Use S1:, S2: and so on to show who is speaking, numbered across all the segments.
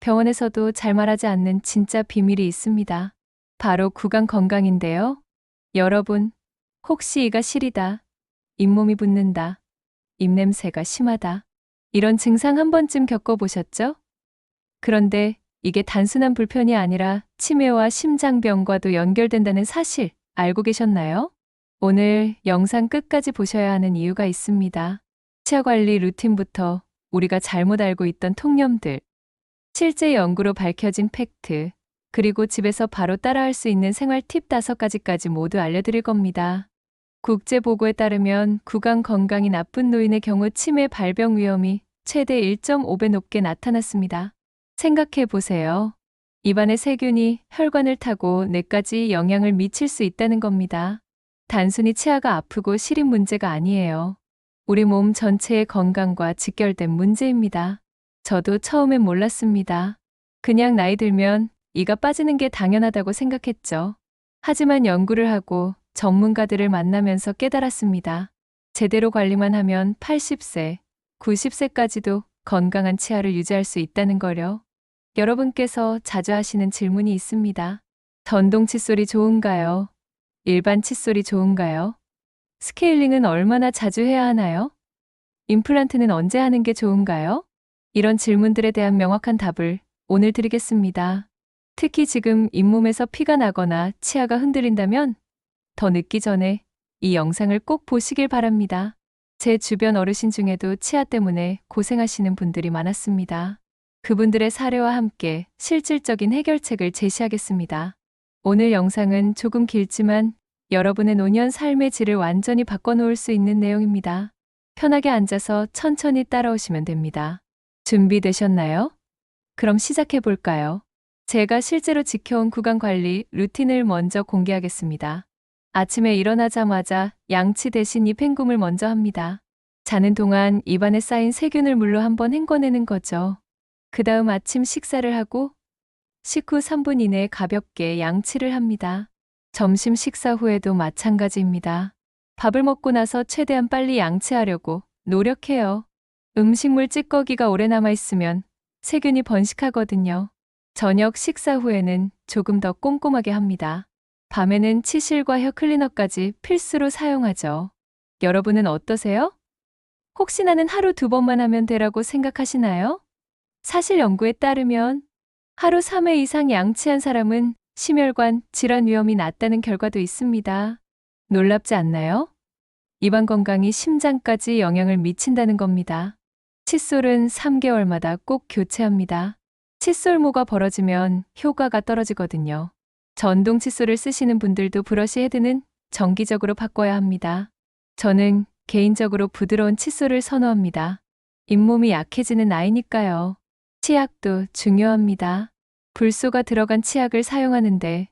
S1: 병원에서도 잘 말하지 않는 진짜 비밀이 있습니다. 바로 구강 건강인데요. 여러분, 혹시 이가 시리다, 잇몸이 붓는다, 입냄새가 심하다. 이런 증상 한 번쯤 겪어보셨죠? 그런데 이게 단순한 불편이 아니라 치매와 심장병과도 연결된다는 사실 알고 계셨나요? 오늘 영상 끝까지 보셔야 하는 이유가 있습니다. 치아 관리 루틴부터 우리가 잘못 알고 있던 통념들, 실제 연구로 밝혀진 팩트, 그리고 집에서 바로 따라할 수 있는 생활 팁 다섯 가지까지 모두 알려드릴 겁니다. 국제보고에 따르면 구강 건강이 나쁜 노인의 경우 치매 발병 위험이 최대 1.5배 높게 나타났습니다. 생각해 보세요. 입안의 세균이 혈관을 타고 뇌까지 영향을 미칠 수 있다는 겁니다. 단순히 치아가 아프고 시린 문제가 아니에요. 우리 몸 전체의 건강과 직결된 문제입니다. 저도 처음엔 몰랐습니다. 그냥 나이 들면 이가 빠지는 게 당연하다고 생각했죠. 하지만 연구를 하고 전문가들을 만나면서 깨달았습니다. 제대로 관리만 하면 80세, 90세까지도 건강한 치아를 유지할 수 있다는 거요. 여러분께서 자주 하시는 질문이 있습니다. 전동 칫솔이 좋은가요? 일반 칫솔이 좋은가요? 스케일링은 얼마나 자주 해야 하나요? 임플란트는 언제 하는 게 좋은가요? 이런 질문들에 대한 명확한 답을 오늘 드리겠습니다. 특히 지금 잇몸에서 피가 나거나 치아가 흔들린다면 더 늦기 전에 이 영상을 꼭 보시길 바랍니다. 제 주변 어르신 중에도 치아 때문에 고생하시는 분들이 많았습니다. 그분들의 사례와 함께 실질적인 해결책을 제시하겠습니다. 오늘 영상은 조금 길지만 여러분의 노년 삶의 질을 완전히 바꿔놓을 수 있는 내용입니다. 편하게 앉아서 천천히 따라오시면 됩니다. 준비되셨나요? 그럼 시작해 볼까요? 제가 실제로 지켜온 구강 관리 루틴을 먼저 공개하겠습니다. 아침에 일어나자마자 양치 대신 입 헹굼을 먼저 합니다. 자는 동안 입안에 쌓인 세균을 물로 한번 헹궈내는 거죠. 그 다음 아침 식사를 하고 식후 3분 이내에 가볍게 양치를 합니다. 점심 식사 후에도 마찬가지입니다. 밥을 먹고 나서 최대한 빨리 양치하려고 노력해요. 음식물 찌꺼기가 오래 남아있으면 세균이 번식하거든요. 저녁 식사 후에는 조금 더 꼼꼼하게 합니다. 밤에는 치실과 혀 클리너까지 필수로 사용하죠. 여러분은 어떠세요? 혹시 나는 하루 두 번만 하면 되라고 생각하시나요? 사실 연구에 따르면 하루 3회 이상 양치한 사람은 심혈관 질환 위험이 낮다는 결과도 있습니다. 놀랍지 않나요? 입안 건강이 심장까지 영향을 미친다는 겁니다. 칫솔은 3개월마다 꼭 교체합니다. 칫솔모가 벌어지면 효과가 떨어지거든요. 전동 칫솔을 쓰시는 분들도 브러쉬 헤드는 정기적으로 바꿔야 합니다. 저는 개인적으로 부드러운 칫솔을 선호합니다. 잇몸이 약해지는 나이니까요. 치약도 중요합니다. 불소가 들어간 치약을 사용하는데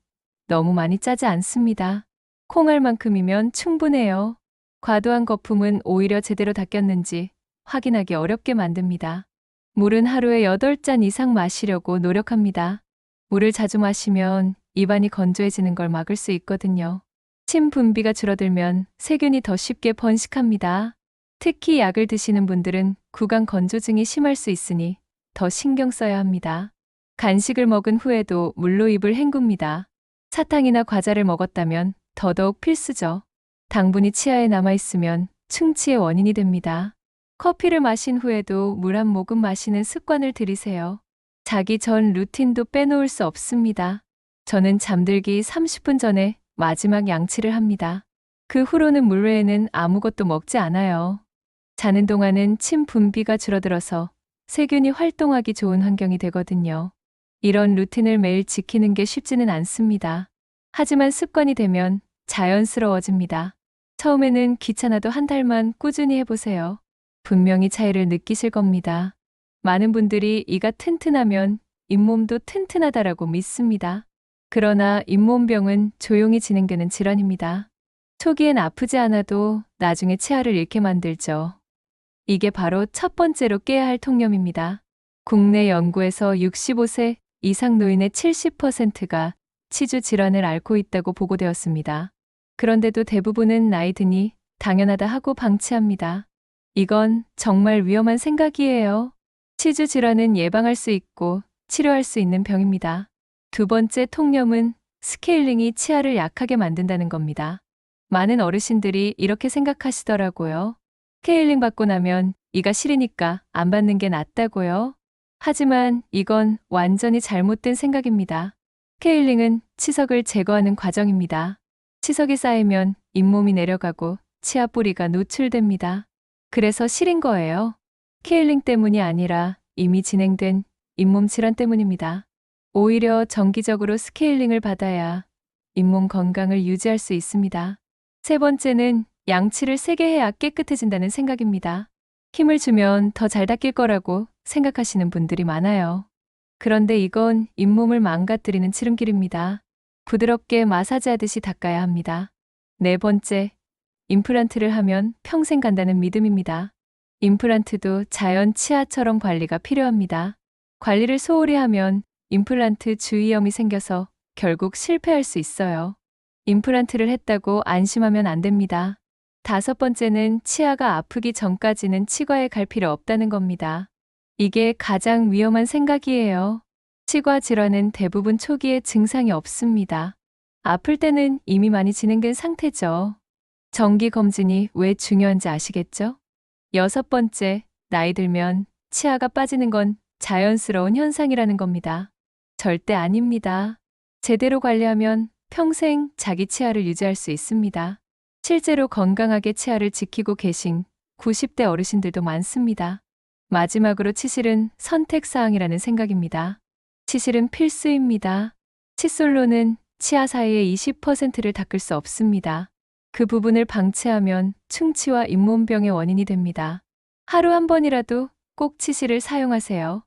S1: 너무 많이 짜지 않습니다. 콩알만큼이면 충분해요. 과도한 거품은 오히려 제대로 닦였는지 확인하기 어렵게 만듭니다. 물은 하루에 8잔 이상 마시려고 노력합니다. 물을 자주 마시면 입안이 건조해지는 걸 막을 수 있거든요. 침 분비가 줄어들면 세균이 더 쉽게 번식합니다. 특히 약을 드시는 분들은 구강 건조증이 심할 수 있으니 더 신경 써야 합니다. 간식을 먹은 후에도 물로 입을 헹굽니다. 사탕이나 과자를 먹었다면 더더욱 필수죠. 당분이 치아에 남아있으면 충치의 원인이 됩니다. 커피를 마신 후에도 물 한 모금 마시는 습관을 들이세요. 자기 전 루틴도 빼놓을 수 없습니다. 저는 잠들기 30분 전에 마지막 양치를 합니다. 그 후로는 물 외에는 아무것도 먹지 않아요. 자는 동안은 침 분비가 줄어들어서 세균이 활동하기 좋은 환경이 되거든요. 이런 루틴을 매일 지키는 게 쉽지는 않습니다. 하지만 습관이 되면 자연스러워집니다. 처음에는 귀찮아도 한 달만 꾸준히 해보세요. 분명히 차이를 느끼실 겁니다. 많은 분들이 이가 튼튼하면 잇몸도 튼튼하다라고 믿습니다. 그러나 잇몸병은 조용히 진행되는 질환입니다. 초기엔 아프지 않아도 나중에 치아를 잃게 만들죠. 이게 바로 첫 번째로 깨야 할 통념입니다. 국내 연구에서 65세 이상 노인의 70%가 치주 질환을 앓고 있다고 보고되었습니다. 그런데도 대부분은 나이 드니 당연하다 하고 방치합니다. 이건 정말 위험한 생각이에요. 치주 질환은 예방할 수 있고 치료할 수 있는 병입니다. 두 번째 통념은 스케일링이 치아를 약하게 만든다는 겁니다. 많은 어르신들이 이렇게 생각하시더라고요. 스케일링 받고 나면 이가 시리니까 안 받는 게 낫다고요. 하지만 이건 완전히 잘못된 생각입니다. 스케일링은 치석을 제거하는 과정입니다. 치석이 쌓이면 잇몸이 내려가고 치아 뿌리가 노출됩니다. 그래서 시린 거예요. 스케일링 때문이 아니라 이미 진행된 잇몸 질환 때문입니다. 오히려 정기적으로 스케일링을 받아야 잇몸 건강을 유지할 수 있습니다. 세 번째는 양치를 세게 해야 깨끗해진다는 생각입니다. 힘을 주면 더 잘 닦일 거라고 생각하시는 분들이 많아요. 그런데 이건 잇몸을 망가뜨리는 지름길입니다. 부드럽게 마사지하듯이 닦아야 합니다. 네 번째, 임플란트를 하면 평생 간다는 믿음입니다. 임플란트도 자연 치아처럼 관리가 필요합니다. 관리를 소홀히 하면 임플란트 주위염이 생겨서 결국 실패할 수 있어요. 임플란트를 했다고 안심하면 안 됩니다. 다섯 번째는 치아가 아프기 전까지는 치과에 갈 필요 없다는 겁니다. 이게 가장 위험한 생각이에요. 치과 질환은 대부분 초기에 증상이 없습니다. 아플 때는 이미 많이 진행된 상태죠. 정기 검진이 왜 중요한지 아시겠죠? 여섯 번째, 나이 들면 치아가 빠지는 건 자연스러운 현상이라는 겁니다. 절대 아닙니다. 제대로 관리하면 평생 자기 치아를 유지할 수 있습니다. 실제로 건강하게 치아를 지키고 계신 90대 어르신들도 많습니다. 마지막으로 치실은 선택사항이라는 생각입니다. 치실은 필수입니다. 칫솔로는 치아 사이의 20%를 닦을 수 없습니다. 그 부분을 방치하면 충치와 잇몸병의 원인이 됩니다. 하루 한 번이라도 꼭 치실을 사용하세요.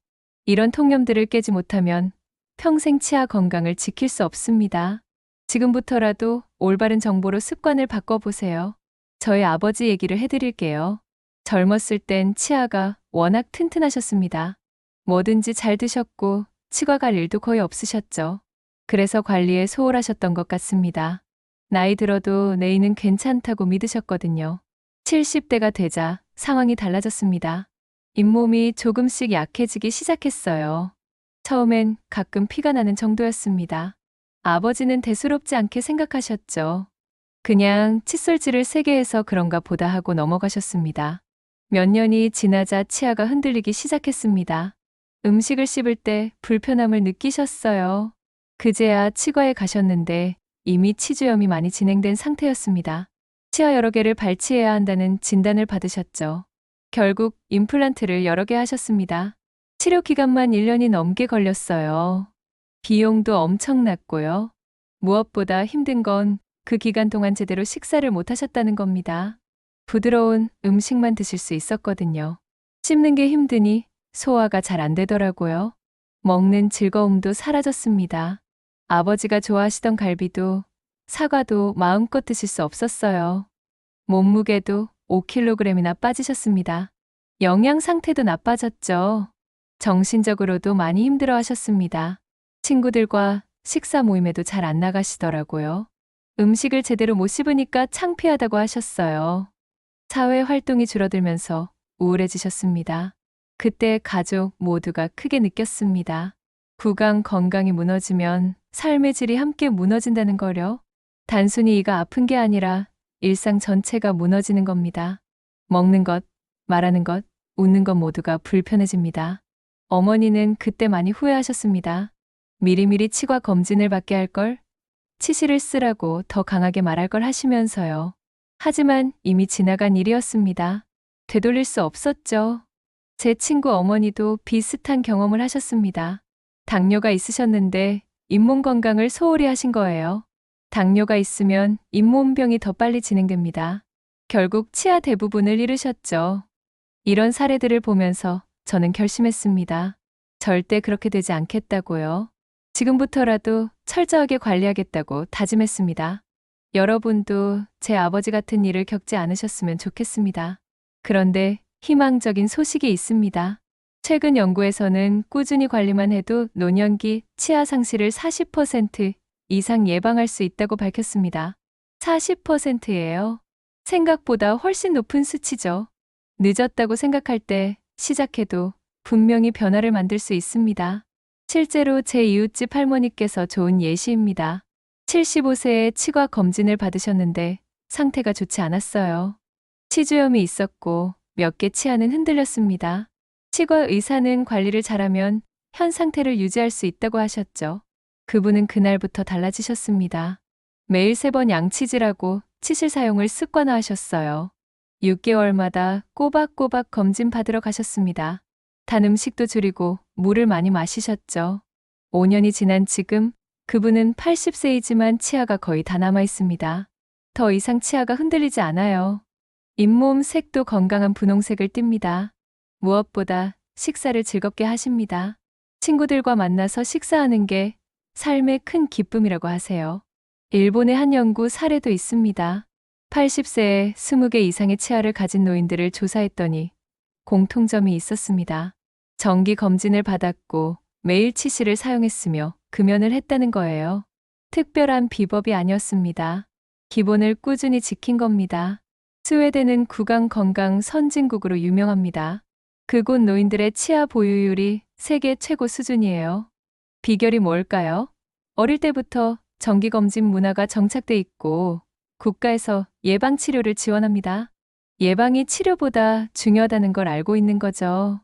S1: 이런 통념들을 깨지 못하면 평생 치아 건강을 지킬 수 없습니다. 지금부터라도 올바른 정보로 습관을 바꿔보세요. 저희 아버지 얘기를 해드릴게요. 젊었을 땐 치아가 워낙 튼튼하셨습니다. 뭐든지 잘 드셨고 치과 갈 일도 거의 없으셨죠. 그래서 관리에 소홀하셨던 것 같습니다. 나이 들어도 내이는 괜찮다고 믿으셨거든요. 70대가 되자 상황이 달라졌습니다. 잇몸이 조금씩 약해지기 시작했어요. 처음엔 가끔 피가 나는 정도였습니다. 아버지는 대수롭지 않게 생각하셨죠. 그냥 칫솔질을 세게 해서 그런가 보다 하고 넘어가셨습니다. 몇 년이 지나자 치아가 흔들리기 시작했습니다. 음식을 씹을 때 불편함을 느끼셨어요. 그제야 치과에 가셨는데 이미 치주염이 많이 진행된 상태였습니다. 치아 여러 개를 발치해야 한다는 진단을 받으셨죠. 결국 임플란트를 여러 개 하셨습니다. 치료 기간만 1년이 넘게 걸렸어요. 비용도 엄청났고요. 무엇보다 힘든 건 그 기간 동안 제대로 식사를 못 하셨다는 겁니다. 부드러운 음식만 드실 수 있었거든요. 씹는 게 힘드니 소화가 잘 안 되더라고요. 먹는 즐거움도 사라졌습니다. 아버지가 좋아하시던 갈비도 사과도 마음껏 드실 수 없었어요. 몸무게도 5kg이나 빠지셨습니다. 영양 상태도 나빠졌죠. 정신적으로도 많이 힘들어 하셨습니다. 친구들과 식사 모임에도 잘 안 나가시더라고요. 음식을 제대로 못 씹으니까 창피하다고 하셨어요. 사회 활동이 줄어들면서 우울해지셨습니다. 그때 가족 모두가 크게 느꼈습니다. 구강 건강이 무너지면 삶의 질이 함께 무너진다는 거려. 단순히 이가 아픈 게 아니라 일상 전체가 무너지는 겁니다. 먹는 것, 말하는 것, 웃는 것 모두가 불편해집니다. 어머니는 그때 많이 후회하셨습니다. 미리미리 치과 검진을 받게 할 걸, 치실을 쓰라고 더 강하게 말할 걸 하시면서요. 하지만 이미 지나간 일이었습니다. 되돌릴 수 없었죠. 제 친구 어머니도 비슷한 경험을 하셨습니다. 당뇨가 있으셨는데 잇몸 건강을 소홀히 하신 거예요. 당뇨가 있으면 잇몸병이 더 빨리 진행됩니다. 결국 치아 대부분을 잃으셨죠. 이런 사례들을 보면서 저는 결심했습니다. 절대 그렇게 되지 않겠다고요. 지금부터라도 철저하게 관리하겠다고 다짐했습니다. 여러분도 제 아버지 같은 일을 겪지 않으셨으면 좋겠습니다. 그런데 희망적인 소식이 있습니다. 최근 연구에서는 꾸준히 관리만 해도 노년기 치아 상실을 40% 이상 예방할 수 있다고 밝혔습니다. 40%예요. 생각보다 훨씬 높은 수치죠. 늦었다고 생각할 때 시작해도 분명히 변화를 만들 수 있습니다. 실제로 제 이웃집 할머니께서 좋은 예시입니다. 75세에 치과 검진을 받으셨는데 상태가 좋지 않았어요. 치주염이 있었고 몇 개 치아는 흔들렸습니다. 치과 의사는 관리를 잘하면 현 상태를 유지할 수 있다고 하셨죠. 그분은 그날부터 달라지셨습니다. 매일 세 번 양치질하고 치실 사용을 습관화하셨어요. 6개월마다 꼬박꼬박 검진 받으러 가셨습니다. 단 음식도 줄이고 물을 많이 마시셨죠. 5년이 지난 지금 그분은 80세이지만 치아가 거의 다 남아 있습니다. 더 이상 치아가 흔들리지 않아요. 잇몸 색도 건강한 분홍색을 띱니다. 무엇보다 식사를 즐겁게 하십니다. 친구들과 만나서 식사하는 게 삶의 큰 기쁨이라고 하세요. 일본의 한 연구 사례도 있습니다. 80세에 20개 이상의 치아를 가진 노인들을 조사했더니 공통점이 있었습니다. 정기 검진을 받았고 매일 치실을 사용했으며 금연을 했다는 거예요. 특별한 비법이 아니었습니다. 기본을 꾸준히 지킨 겁니다. 스웨덴은 구강 건강 선진국으로 유명합니다. 그곳 노인들의 치아 보유율이 세계 최고 수준이에요. 비결이 뭘까요? 어릴 때부터 정기검진 문화가 정착돼 있고 국가에서 예방치료를 지원합니다. 예방이 치료보다 중요하다는 걸 알고 있는 거죠.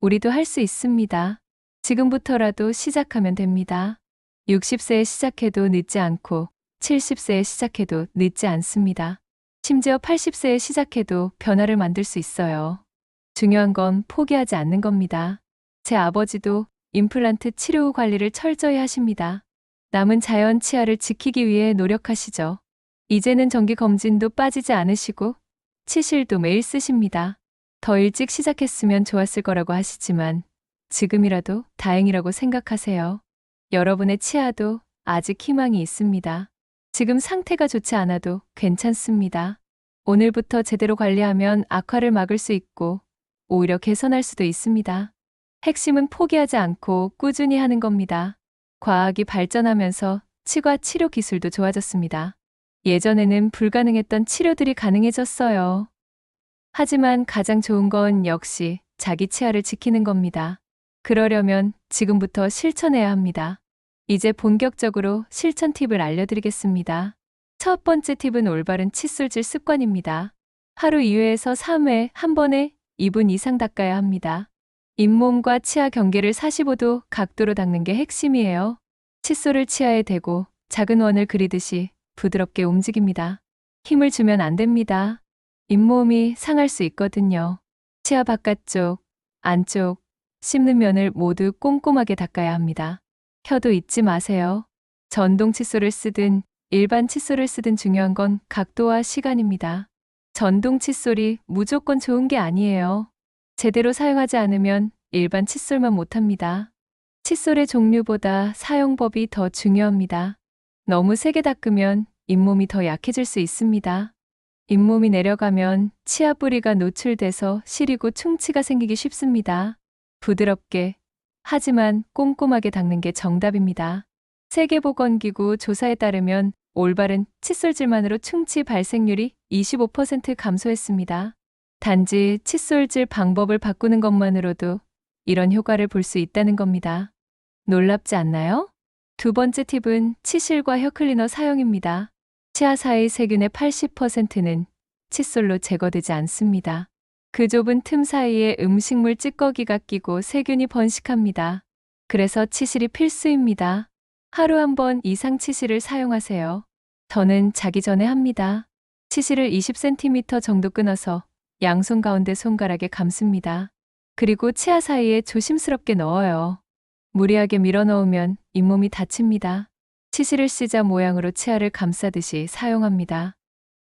S1: 우리도 할 수 있습니다. 지금부터라도 시작하면 됩니다. 60세에 시작해도 늦지 않고 70세에 시작해도 늦지 않습니다. 심지어 80세에 시작해도 변화를 만들 수 있어요. 중요한 건 포기하지 않는 겁니다. 제 아버지도 임플란트 치료 후 관리를 철저히 하십니다. 남은 자연 치아를 지키기 위해 노력하시죠. 이제는 정기 검진도 빠지지 않으시고 치실도 매일 쓰십니다. 더 일찍 시작했으면 좋았을 거라고 하시지만 지금이라도 다행이라고 생각하세요. 여러분의 치아도 아직 희망이 있습니다. 지금 상태가 좋지 않아도 괜찮습니다. 오늘부터 제대로 관리하면 악화를 막을 수 있고 오히려 개선할 수도 있습니다. 핵심은 포기하지 않고 꾸준히 하는 겁니다. 과학이 발전하면서 치과 치료 기술도 좋아졌습니다. 예전에는 불가능했던 치료들이 가능해졌어요. 하지만 가장 좋은 건 역시 자기 치아를 지키는 겁니다. 그러려면 지금부터 실천해야 합니다. 이제 본격적으로 실천 팁을 알려드리겠습니다. 첫 번째 팁은 올바른 칫솔질 습관입니다. 하루 2회에서 3회 한 번에 2분 이상 닦아야 합니다. 잇몸과 치아 경계를 45도 각도로 닦는 게 핵심이에요. 칫솔을 치아에 대고 작은 원을 그리듯이 부드럽게 움직입니다. 힘을 주면 안 됩니다. 잇몸이 상할 수 있거든요. 치아 바깥쪽, 안쪽, 씹는 면을 모두 꼼꼼하게 닦아야 합니다. 혀도 잊지 마세요. 전동 칫솔을 쓰든 일반 칫솔을 쓰든 중요한 건 각도와 시간입니다. 전동 칫솔이 무조건 좋은 게 아니에요. 제대로 사용하지 않으면 일반 칫솔만 못합니다. 칫솔의 종류보다 사용법이 더 중요합니다. 너무 세게 닦으면 잇몸이 더 약해질 수 있습니다. 잇몸이 내려가면 치아 뿌리가 노출돼서 시리고 충치가 생기기 쉽습니다. 부드럽게 하지만 꼼꼼하게 닦는 게 정답입니다. 세계보건기구 조사에 따르면 올바른 칫솔질만으로 충치 발생률이 25% 감소했습니다. 단지 칫솔질 방법을 바꾸는 것만으로도 이런 효과를 볼 수 있다는 겁니다. 놀랍지 않나요? 두 번째 팁은 치실과 혀클리너 사용입니다. 치아 사이 세균의 80%는 칫솔로 제거되지 않습니다. 그 좁은 틈 사이에 음식물 찌꺼기가 끼고 세균이 번식합니다. 그래서 치실이 필수입니다. 하루 한 번 이상 치실을 사용하세요. 저는 자기 전에 합니다. 치실을 20cm 정도 끊어서 양손 가운데 손가락에 감습니다. 그리고 치아 사이에 조심스럽게 넣어요. 무리하게 밀어 넣으면 잇몸이 다칩니다. 치실을 쓰자 모양으로 치아를 감싸듯이 사용합니다.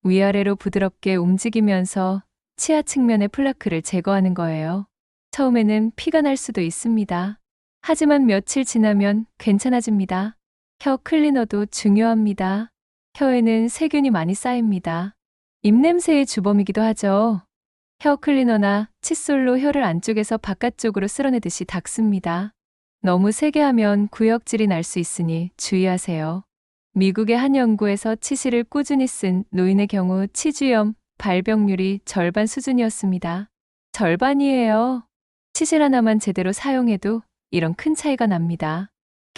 S1: 위아래로 부드럽게 움직이면서 치아 측면의 플라크를 제거하는 거예요. 처음에는 피가 날 수도 있습니다. 하지만 며칠 지나면 괜찮아집니다. 혀 클리너도 중요합니다. 혀에는 세균이 많이 쌓입니다. 입냄새의 주범이기도 하죠. 혀 클리너나 칫솔로 혀를 안쪽에서 바깥쪽으로 쓸어내듯이 닦습니다. 너무 세게 하면 구역질이 날 수 있으니 주의하세요. 미국의 한 연구에서 치실을 꾸준히 쓴 노인의 경우 치주염 발병률이 절반 수준이었습니다. 절반이에요. 치실 하나만 제대로 사용해도 이런 큰 차이가 납니다.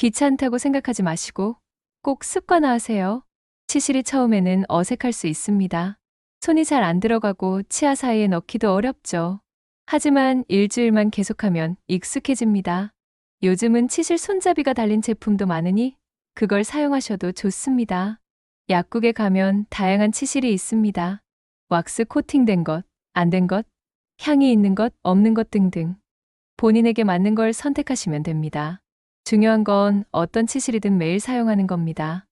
S1: 귀찮다고 생각하지 마시고 꼭 습관화하세요. 치실이 처음에는 어색할 수 있습니다. 손이 잘 안 들어가고 치아 사이에 넣기도 어렵죠. 하지만 일주일만 계속하면 익숙해집니다. 요즘은 치실 손잡이가 달린 제품도 많으니 그걸 사용하셔도 좋습니다. 약국에 가면 다양한 치실이 있습니다. 왁스 코팅된 것, 안 된 것, 향이 있는 것, 없는 것 등등. 본인에게 맞는 걸 선택하시면 됩니다. 중요한 건 어떤 치실이든 매일 사용하는 겁니다.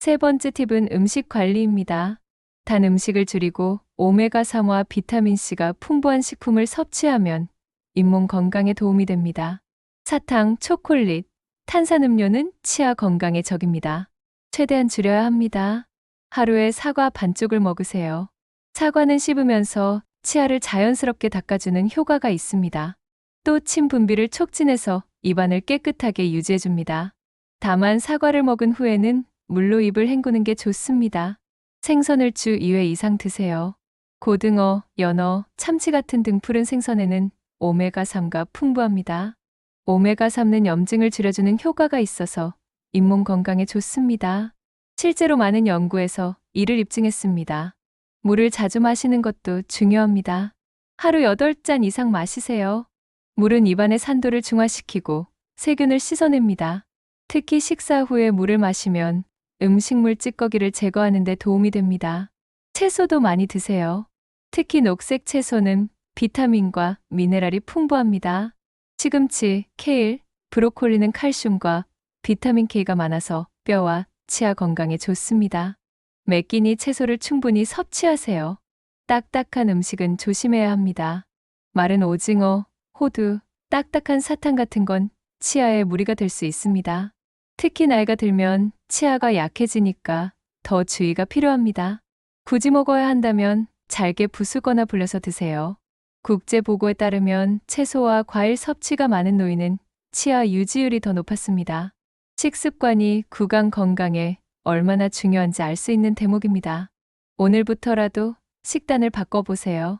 S1: 세 번째 팁은 음식 관리입니다. 단 음식을 줄이고 오메가3와 비타민C가 풍부한 식품을 섭취하면 잇몸 건강에 도움이 됩니다. 사탕, 초콜릿, 탄산음료는 치아 건강에 적입니다. 최대한 줄여야 합니다. 하루에 사과 반쪽을 먹으세요. 사과는 씹으면서 치아를 자연스럽게 닦아주는 효과가 있습니다. 또 침 분비를 촉진해서 입안을 깨끗하게 유지해줍니다. 다만 사과를 먹은 후에는 물로 입을 헹구는 게 좋습니다. 생선을 주 2회 이상 드세요. 고등어, 연어, 참치 같은 등푸른 생선에는 오메가3가 풍부합니다. 오메가3는 염증을 줄여주는 효과가 있어서 잇몸 건강에 좋습니다. 실제로 많은 연구에서 이를 입증했습니다. 물을 자주 마시는 것도 중요합니다. 하루 8잔 이상 마시세요. 물은 입안의 산도를 중화시키고 세균을 씻어냅니다. 특히 식사 후에 물을 마시면 음식물 찌꺼기를 제거하는 데 도움이 됩니다. 채소도 많이 드세요. 특히 녹색 채소는 비타민과 미네랄이 풍부합니다. 시금치, 케일, 브로콜리는 칼슘과 비타민 K가 많아서 뼈와 치아 건강에 좋습니다. 매 끼니 채소를 충분히 섭취하세요. 딱딱한 음식은 조심해야 합니다. 마른 오징어, 호두, 딱딱한 사탕 같은 건 치아에 무리가 될 수 있습니다. 특히 나이가 들면 치아가 약해지니까 더 주의가 필요합니다. 굳이 먹어야 한다면 잘게 부수거나 불려서 드세요. 국제 보고에 따르면 채소와 과일 섭취가 많은 노인은 치아 유지율이 더 높았습니다. 식습관이 구강 건강에 얼마나 중요한지 알 수 있는 대목입니다. 오늘부터라도 식단을 바꿔보세요.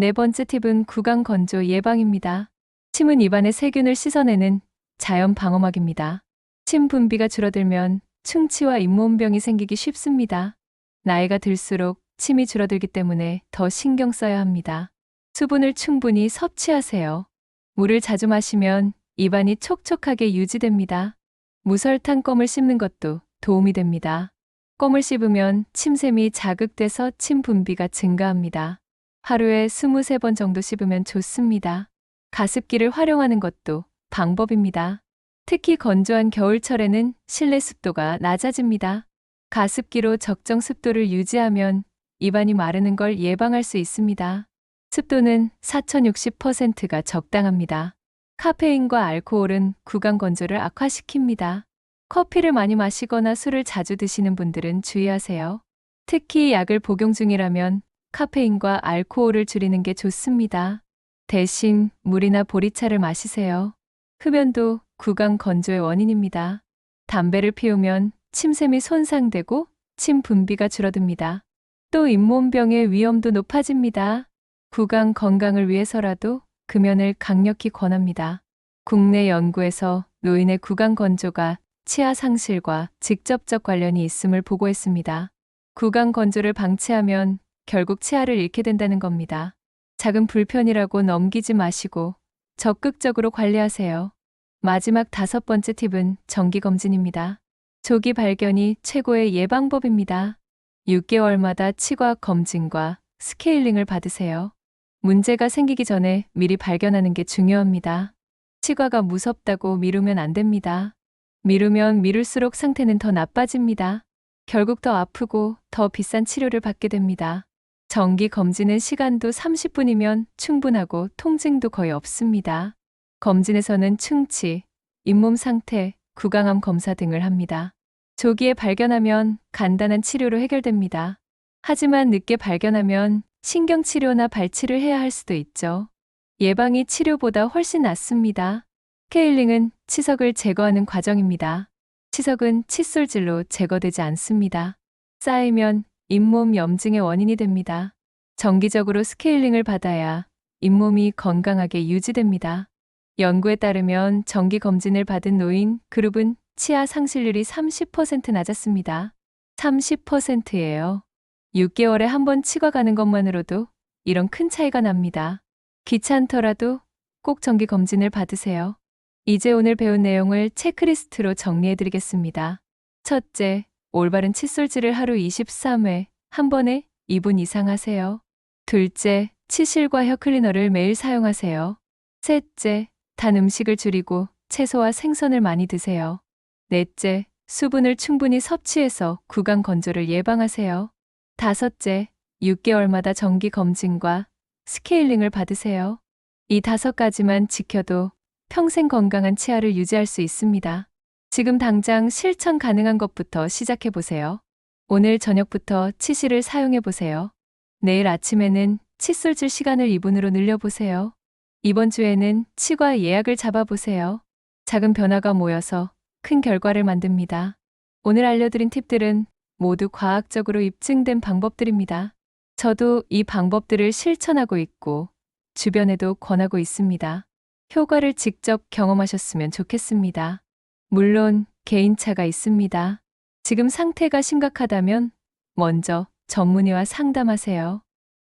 S1: 네 번째 팁은 구강 건조 예방입니다. 침은 입안의 세균을 씻어내는 자연 방어막입니다. 침 분비가 줄어들면 충치와 잇몸병이 생기기 쉽습니다. 나이가 들수록 침이 줄어들기 때문에 더 신경 써야 합니다. 수분을 충분히 섭취하세요. 물을 자주 마시면 입안이 촉촉하게 유지됩니다. 무설탕 껌을 씹는 것도 도움이 됩니다. 껌을 씹으면 침샘이 자극돼서 침 분비가 증가합니다. 하루에 23번 정도 씹으면 좋습니다. 가습기를 활용하는 것도 방법입니다. 특히 건조한 겨울철에는 실내 습도가 낮아집니다. 가습기로 적정 습도를 유지하면 입안이 마르는 걸 예방할 수 있습니다. 습도는 4060%가 적당합니다. 카페인과 알코올은 구강 건조를 악화시킵니다. 커피를 많이 마시거나 술을 자주 드시는 분들은 주의하세요. 특히 약을 복용 중이라면 카페인과 알코올을 줄이는 게 좋습니다. 대신 물이나 보리차를 마시세요. 흡연도 구강 건조의 원인입니다. 담배를 피우면 침샘이 손상되고 침 분비가 줄어듭니다. 또 잇몸병의 위험도 높아집니다. 구강 건강을 위해서라도 금연을 강력히 권합니다. 국내 연구에서 노인의 구강 건조가 치아 상실과 직접적 관련이 있음을 보고했습니다. 구강 건조를 방치하면 결국 치아를 잃게 된다는 겁니다. 작은 불편이라고 넘기지 마시고 적극적으로 관리하세요. 마지막 다섯 번째 팁은 정기검진입니다. 조기 발견이 최고의 예방법입니다. 6개월마다 치과 검진과 스케일링을 받으세요. 문제가 생기기 전에 미리 발견하는 게 중요합니다. 치과가 무섭다고 미루면 안 됩니다. 미루면 미룰수록 상태는 더 나빠집니다. 결국 더 아프고 더 비싼 치료를 받게 됩니다. 정기 검진은 시간도 30분이면 충분하고 통증도 거의 없습니다. 검진에서는 충치, 잇몸 상태, 구강암 검사 등을 합니다. 조기에 발견하면 간단한 치료로 해결됩니다. 하지만 늦게 발견하면 신경치료나 발치를 해야 할 수도 있죠. 예방이 치료보다 훨씬 낫습니다. 케일링은 치석을 제거하는 과정입니다. 치석은 칫솔질로 제거되지 않습니다. 쌓이면 잇몸 염증의 원인이 됩니다. 정기적으로 스케일링을 받아야 잇몸이 건강하게 유지됩니다. 연구에 따르면 정기 검진을 받은 노인 그룹은 치아 상실률이 30% 낮았습니다. 30%예요. 6개월에 한 번 치과 가는 것만으로도 이런 큰 차이가 납니다. 귀찮더라도 꼭 정기 검진을 받으세요. 이제 오늘 배운 내용을 체크리스트로 정리해 드리겠습니다. 첫째, 올바른 칫솔질을 하루 23회, 한 번에 2분 이상 하세요. 둘째, 치실과 혀 클리너를 매일 사용하세요. 셋째, 단 음식을 줄이고 채소와 생선을 많이 드세요. 넷째, 수분을 충분히 섭취해서 구강 건조를 예방하세요. 다섯째, 6개월마다 정기 검진과 스케일링을 받으세요. 이 다섯 가지만 지켜도 평생 건강한 치아를 유지할 수 있습니다. 지금 당장 실천 가능한 것부터 시작해 보세요. 오늘 저녁부터 치실을 사용해 보세요. 내일 아침에는 칫솔질 시간을 2분으로 늘려 보세요. 이번 주에는 치과 예약을 잡아 보세요. 작은 변화가 모여서 큰 결과를 만듭니다. 오늘 알려드린 팁들은 모두 과학적으로 입증된 방법들입니다. 저도 이 방법들을 실천하고 있고 주변에도 권하고 있습니다. 효과를 직접 경험하셨으면 좋겠습니다. 물론 개인차가 있습니다. 지금 상태가 심각하다면 먼저 전문의와 상담하세요.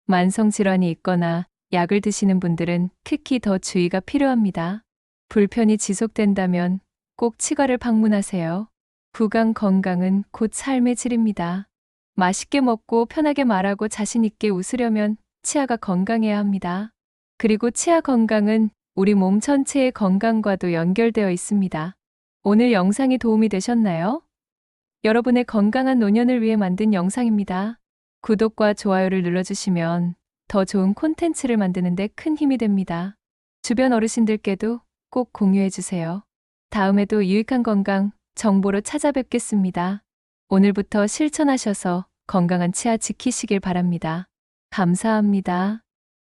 S1: 만성질환이 있거나 약을 드시는 분들은 특히 더 주의가 필요합니다. 불편이 지속된다면 꼭 치과를 방문하세요. 구강 건강은 곧 삶의 질입니다. 맛있게 먹고 편하게 말하고 자신있게 웃으려면 치아가 건강해야 합니다. 그리고 치아 건강은 우리 몸 전체의 건강과도 연결되어 있습니다. 오늘 영상이 도움이 되셨나요? 여러분의 건강한 노년을 위해 만든 영상입니다. 구독과 좋아요를 눌러주시면 더 좋은 콘텐츠를 만드는 데 큰 힘이 됩니다. 주변 어르신들께도 꼭 공유해주세요. 다음에도 유익한 건강 정보로 찾아뵙겠습니다. 오늘부터 실천하셔서 건강한 치아 지키시길 바랍니다. 감사합니다.